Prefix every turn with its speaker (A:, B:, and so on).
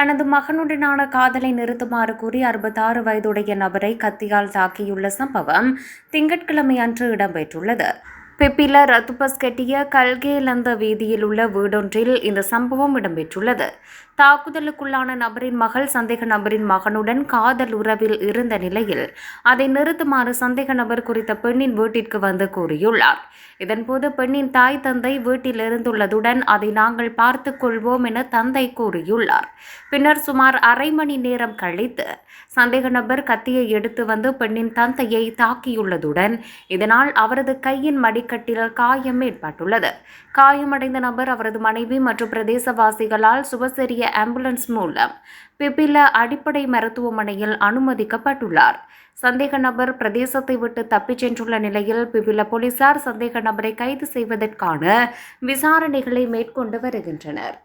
A: தனது மகனுடனான காதலை நிறுத்துமாறு கூறி அறுபத்தாறு வயதுடைய நபரை கத்தியால் தாக்கியுள்ள சம்பவம் திங்கட்கிழமை அன்று இடம்பெற்றுள்ளது. பிப்பில ரத்துபஸ் கட்டிய கல்கேலந்த வீதியில் உள்ள வீடொன்றில் இந்த சம்பவம் இடம்பெற்றுள்ளது. தாக்குதலுக்குள்ளான நபரின் மகள் சந்தேக நபரின் மகனுடன் காதல் உறவில் இருந்த நிலையில் அதை நிறுத்துமாறு சந்தேக நபர் குறித்த பெண்ணின் வீட்டிற்கு வந்து கூறியுள்ளார். இதன்போது பெண்ணின் தாய் தந்தை வீட்டில் இருந்துள்ளதுடன் அதை நாங்கள் பார்த்து கொள்வோம் என தந்தை கூறியுள்ளார். பின்னர் சுமார் அரை மணி நேரம் கழித்து சந்தேக நபர் கத்தியை எடுத்து வந்து பெண்ணின் தந்தையை தாக்கியுள்ளதுடன் இதனால் அவரது கையின் கட்டில் காயம் ஏற்பட்டுள்ளது. காயமடைந்த நபர் அவரது மனைவி மற்றும் பிரதேசவாசிகளால் சுபசரிய ஆம்புலன்ஸ் மூலம் பிபில அடிப்படை மருத்துவமனையில் அனுமதிக்கப்பட்டுள்ளார். சந்தேக நபர் பிரதேசத்தை விட்டு தப்பிச் சென்றுள்ள நிலையில் பிபில போலீசார் சந்தேக நபரை கைது செய்வதற்கான விசாரணைகளை மேற்கொண்டு வருகின்றனர்.